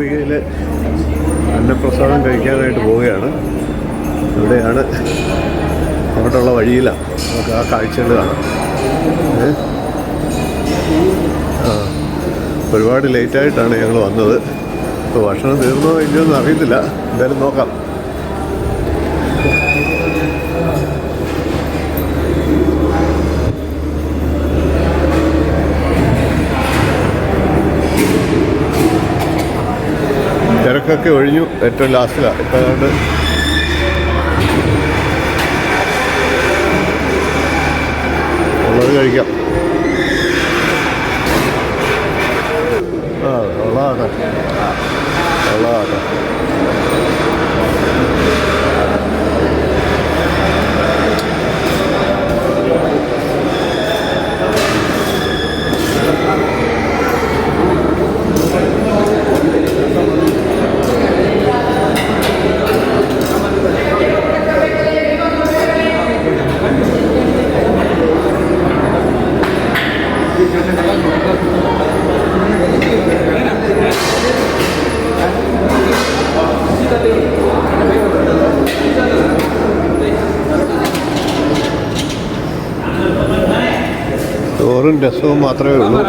മൂകാംബികയിൽ അന്നപ്രസാദം കഴിക്കാനായിട്ട് പോവുകയാണ്. ഇവിടെയാണ് അങ്ങോട്ടുള്ള വഴിയിലാണ് നമുക്ക് ആ കാഴ്ചകൾ കാണാം? ആ. ഒരുപാട് ലേറ്റായിട്ടാണ് ഞങ്ങൾ വന്നത്. ഇപ്പോൾ ഭക്ഷണം തീർന്നോ ഇല്ലയോ എന്ന് അറിയത്തില്ല. എന്തായാലും നോക്കാം. തിരക്കൊക്കെ ഒഴിഞ്ഞു ഏറ്റവും ലാസ്റ്റിലാണ് ഇപ്പം അതുകൊണ്ട് ഉള്ളത് കഴിക്കാം. ആ ഉള്ളതാട്ടെ ഉള്ളതാട്ടെ ചോറും രസവും മാത്രമേ ഉള്ളൂ.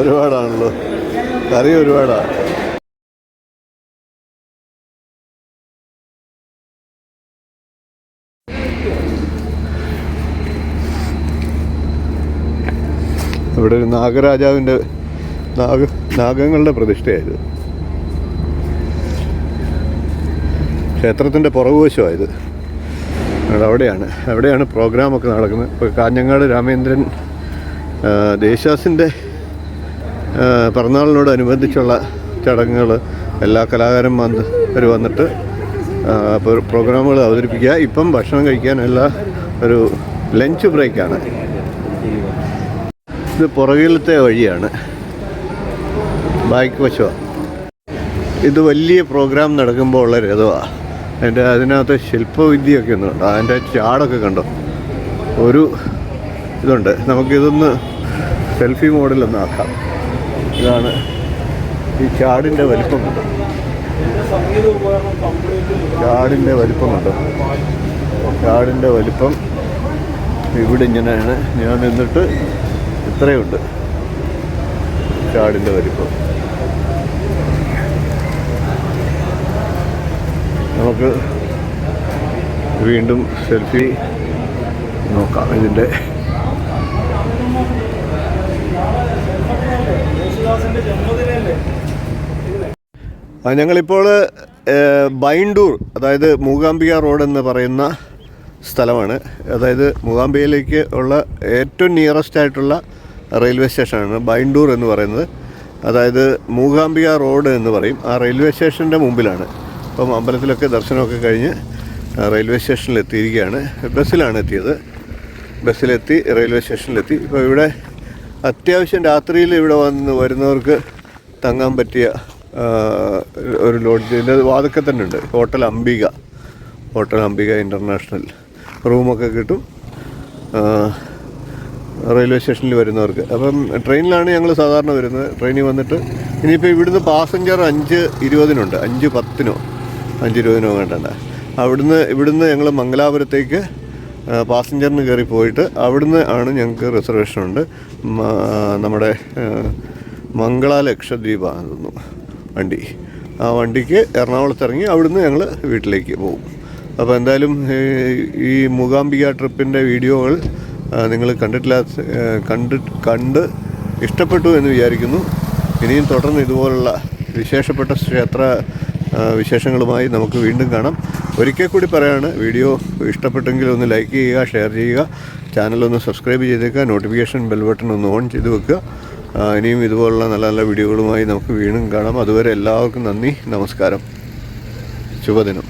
ഒരുപാടാണല്ലോ. കറി ഒരുപാടാണ് ഇവിടെ ഒരു നാഗരാജാവിന്റെ നാഗ നാഗങ്ങളുടെ പ്രതിഷ്ഠയായത് ക്ഷേത്രത്തിന്റെ പുറകുവശമായത്. അവിടെയാണ്. അവിടെയാണ് പ്രോഗ്രാമൊക്കെ നടക്കുന്നത്. ഇപ്പോൾ കാഞ്ഞങ്ങാട് രാമേന്ദ്രൻ ദേശാസിന്റെ പിറന്നാളിനോടനുബന്ധിച്ചുള്ള ചടങ്ങുകൾ എല്ലാ അവർ വന്നിട്ട് പ്രോഗ്രാമുകൾ അവതരിപ്പിക്കുക. ഇപ്പം ഭക്ഷണം കഴിക്കാനുള്ള ഒരു ലഞ്ച് ബ്രേക്കാണ്. ഇത് പുറകിലത്തെ വഴിയാണ്. ബാക്ക് വശമാണ് ഇത് വലിയ പ്രോഗ്രാം നടക്കുമ്പോൾ ഉള്ള രഥമാണ് അതിന്റെ അതിനകത്ത് ശില്പവിദ്യയൊക്കെ ഒന്നുണ്ട് അതിന്റെ ചാടൊക്കെ കണ്ടോ? ഒരു ഇതുണ്ട്. നമുക്കിതൊന്ന് സെൽഫി മോഡലൊന്ന് ആക്കാം ഇതാണ് ഈ ചാടിന്റെ വലിപ്പം. ചാടിന്റെ വലിപ്പം കണ്ടോ? ചാടിന്റെ വലിപ്പം ഇവിടെ ഇങ്ങനെയാണ്. ഞാൻ നിന്നിട്ട് ഇത്രയുണ്ട്. ചാടിന്റെ വലിപ്പം. നമുക്ക് വീണ്ടും സെൽഫി നോക്കാം. ഇതിന്റെ ഞങ്ങളിപ്പോൾ ബൈൻഡൂർ അതായത് മൂകാംബിക റോഡ് എന്ന് പറയുന്ന സ്ഥലമാണ്. അതായത് മൂകാംബികയിലേക്ക് ഉള്ള ഏറ്റവും നിയറസ്റ്റ് ആയിട്ടുള്ള റെയിൽവേ സ്റ്റേഷനാണ് ബൈൻഡൂർ എന്ന് പറയുന്നത്. അതായത് മൂകാംബിക റോഡ് എന്ന് പറയും. ആ റെയിൽവേ സ്റ്റേഷന്റെ മുമ്പിലാണ്. അപ്പം അമ്പലത്തിലൊക്കെ ദർശനമൊക്കെ കഴിഞ്ഞ് റെയിൽവേ സ്റ്റേഷനിൽ എത്തിയിരിക്കുകയാണ് ബസ്സിലാണ് എത്തിയത്. ബസ്സിലെത്തി റെയിൽവേ സ്റ്റേഷനിലെത്തി. ഇപ്പോൾ ഇവിടെ അത്യാവശ്യം രാത്രിയിൽ ഇവിടെ വന്ന് വരുന്നവർക്ക് തങ്ങാൻ പറ്റിയ ഒരു ലോഡ്ജ് ഇതിന്റെ വാതൊക്കെ തന്നെ ഉണ്ട്. Hotel Ambika. Hotel Ambika international റൂമൊക്കെ കിട്ടും. റെയിൽവേ സ്റ്റേഷനിൽ വരുന്നവർക്ക്. അപ്പം ട്രെയിനിലാണ് ഞങ്ങൾ സാധാരണ വരുന്നത്. ട്രെയിനിൽ വന്നിട്ട് ഇനിയിപ്പോൾ ഇവിടുന്ന് പാസഞ്ചർ അഞ്ച് ഇരുപതിനുണ്ട്. അഞ്ച് പത്തിനോ അഞ്ച് ഇരുപതിനോ വേണ്ടണ്ട അവിടുന്ന് ഇവിടുന്ന് ഞങ്ങൾ മംഗലാപുരത്തേക്ക് പാസഞ്ചറിന് കയറി പോയിട്ട് അവിടുന്ന് ആണ് ഞങ്ങൾക്ക് റിസർവേഷൻ ഉണ്ട്. നമ്മുടെ മംഗള ലക്ഷദ്വീപാണ് തോന്നുന്നു വണ്ടി. ആ വണ്ടിക്ക് എറണാകുളത്ത് ഇറങ്ങി അവിടുന്ന് ഞങ്ങൾ വീട്ടിലേക്ക് പോകും. അപ്പോൾ എന്തായാലും ഈ- മൂകാംബിക ട്രിപ്പിന്റെ വീഡിയോകൾ നിങ്ങൾ കണ്ടിട്ടില്ലാത്ത കണ്ട് കണ്ട് ഇഷ്ടപ്പെട്ടു എന്ന് വിചാരിക്കുന്നു. ഇനിയും തുടർന്ന് ഇതുപോലുള്ള വിശേഷപ്പെട്ട ക്ഷേത്ര വിശേഷങ്ങളുമായി നമുക്ക് വീണ്ടും കാണാം. ഒരിക്കൽ കൂടി പറയാണ് വീഡിയോ ഇഷ്ടപ്പെട്ടെങ്കിൽ ഒന്ന് ലൈക്ക് ചെയ്യുക ഷെയർ ചെയ്യുക ചാനലൊന്ന് സബ്സ്ക്രൈബ് ചെയ്തേക്കുക നോട്ടിഫിക്കേഷൻ ബെൽ ബട്ടൺ ഒന്ന് ഓൺ ചെയ്ത് വെക്കുക. ഇനിയും ഇതുപോലുള്ള നല്ല നല്ല വീഡിയോകളുമായി നമുക്ക് വീണ്ടും കാണാം. അതുവരെ എല്ലാവർക്കും നന്ദി നമസ്കാരം. ശുഭദിനം.